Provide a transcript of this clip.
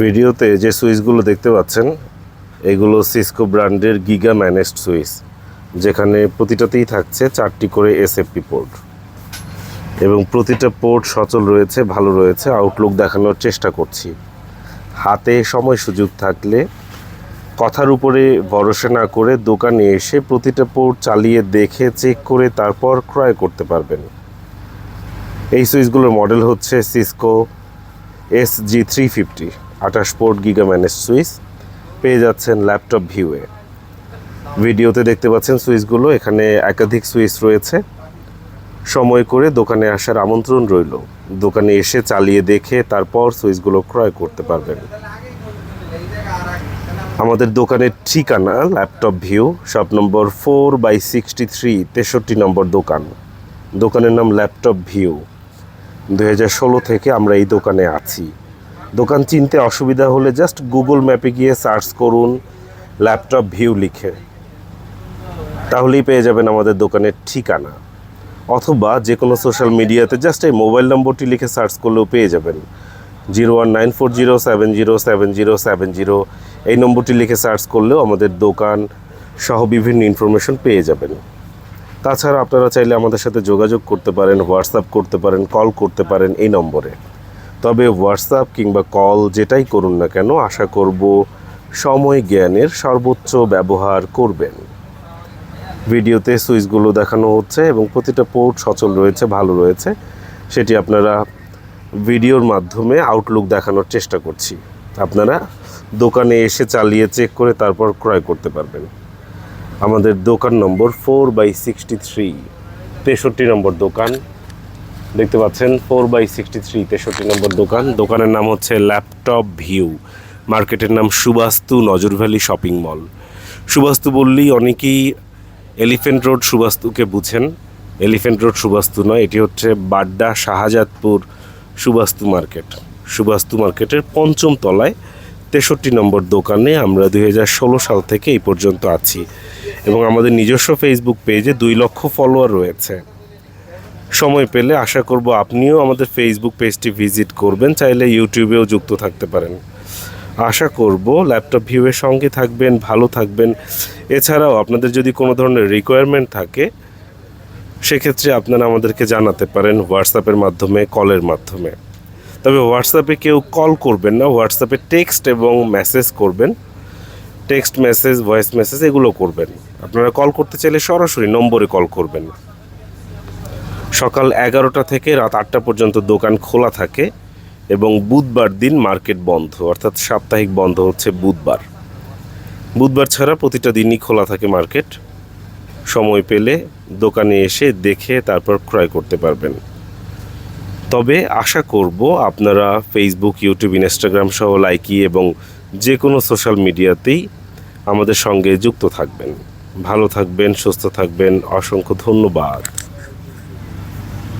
ভিডিওতে যে সুইচগুলো দেখতে পাচ্ছেন, এগুলো সিসকো ব্র্যান্ডের গিগা ম্যানেজড সুইচ, যেখানে প্রতিটাতেই থাকছে চারটি করে এসএফপি পোর্ট এবং প্রতিটা পোর্ট সচল রয়েছে, ভালো রয়েছে আউটলুক দেখানোর চেষ্টা করছি। হাতে সময় সুযোগ থাকলে কথার উপরে ভরসা না করে দোকানে এসে প্রতিটা পোর্ট চালিয়ে দেখে চেক করে তারপর ক্রয় করতে পারবেন। এই সুইচগুলোর মডেল হচ্ছে Cisco S G three fifty আঠাশ পোর্ট গিগা ম্যানেজ সুইচ পেয়ে যাচ্ছেন ল্যাপটপ ভিউয়ে। ভিডিওতে দেখতে পাচ্ছেন সুইচগুলো, এখানে একাধিক সুইচ রয়েছে। সময় করে দোকানে আসার আমন্ত্রণ রইল। দোকানে এসে চালিয়ে দেখে তারপর সুইচগুলো ক্রয় করতে পারবেন। আমাদের দোকানের ঠিকানা, laptop view, shop number four by sixty three তেষট্টি নম্বর দোকান। দোকানের নাম ল্যাপটপ ভিউ। দু হাজার ষোলো থেকে আমরা এই দোকানে আছি। দোকান চিনতে অসুবিধা হলে জাস্ট গুগল ম্যাপে গিয়ে সার্চ করুন ল্যাপটপ ভিউ লিখে। তাহলেই পেয়ে যাবেন আমাদের দোকানের ঠিকানা। অথবা যে কোনো সোশ্যাল মিডিয়াতে জাস্ট এই মোবাইল নম্বরটি লিখে সার্চ করলেও পেয়ে যাবেন। Zero one nine four zero seven zero seven zero seven zero. এই নম্বরটি লিখে সার্চ করলেও আমাদের দোকান সহ বিভিন্ন ইনফরমেশন পেয়ে যাবেন। তাছাড়া আপনারা চাইলে আমাদের সাথে যোগাযোগ করতে পারেন হোয়াটসঅ্যাপ করতে পারেন কল করতে পারেন এই নম্বরে। তবে হোয়াটসঅ্যাপ কিংবা কল যেটাই করুন না কেন, আশা করব সময় জ্ঞানের সর্বোচ্চ ব্যবহার করবেন। ভিডিওতে সুইচগুলো দেখানো হচ্ছে এবং প্রতিটা পোর্ট সচল রয়েছে, ভালো রয়েছে। সেটি আপনারা ভিডিওর মাধ্যমে আউটলুক দেখানোর চেষ্টা করছি। আপনারা দোকানে এসে চালিয়ে চেক করে তারপর ক্রয় করতে পারবেন। আমাদের দোকান নম্বর ফোর বাই সিক্সটি থ্রি, তেষট্টি নম্বর দোকান। দেখতে পাচ্ছেন, ফোর বাই সিক্সটি থ্রি, তেষট্টি নম্বর দোকান। দোকানের নাম হচ্ছে ল্যাপটপ ভিউ। মার্কেটের নাম সুবাস্তু নজর ভ্যালি শপিং মল। সুবাস্তু বললেই অনেকেই এলিফেন্ট রোড সুবাস্তুকে বুঝেন। এলিফেন্ট রোড সুবাস্তু নয়, এটি হচ্ছে বাড্ডা শাহজাদপুর সুবাস্তু মার্কেট। সুবাস্তু মার্কেটের পঞ্চম তলায় তেষট্টি নম্বর দোকানে আমরা দু হাজার ষোলো সাল থেকে এই পর্যন্ত আছি। এবং আমাদের নিজস্ব ফেসবুক পেজে দুই লক্ষ ফলোয়ার রয়েছে। সময় পেলে আশা করব আপনিও আমাদের ফেসবুক পেজটি ভিজিট করবেন, চাইলে ইউটিউবেও যুক্ত থাকতে পারেন। আশা করব ল্যাপটপ ভিউয়ের সঙ্গে থাকবেন, ভালো থাকবেন। এছাড়াও আপনাদের যদি কোনো ধরনের রিকোয়ারমেন্ট থাকে, সেক্ষেত্রে আপনারা আমাদেরকে জানাতে পারেন হোয়াটসঅ্যাপের মাধ্যমে কলের মাধ্যমে। তবে হোয়াটসঅ্যাপে কেউ কল করবেন না হোয়াটসঅ্যাপে টেক্সট এবং মেসেজ করবেন। টেক্সট মেসেজ ভয়েস মেসেজ এগুলো করবেন। আপনারা কল করতে চাইলে সরাসরি নম্বরে কল করবেন। সকাল এগারোটা থেকে রাত আটটা পর্যন্ত দোকান খোলা থাকে এবং বুধবার দিন মার্কেট বন্ধ, অর্থাৎ সাপ্তাহিক বন্ধ হচ্ছে বুধবার। বুধবার ছাড়া প্রতিটা দিনই খোলা থাকে মার্কেট। সময় পেলে দোকানে এসে দেখে তারপর ক্রয় করতে পারবেন। তবে আশা করব আপনারা ফেসবুক ইউটিউব ইনস্টাগ্রাম সহ লাইকি এবং যে কোনো সোশ্যাল মিডিয়াতেই আমাদের সঙ্গে যুক্ত থাকবেন। ভালো থাকবেন সুস্থ থাকবেন। অসংখ্য ধন্যবাদ।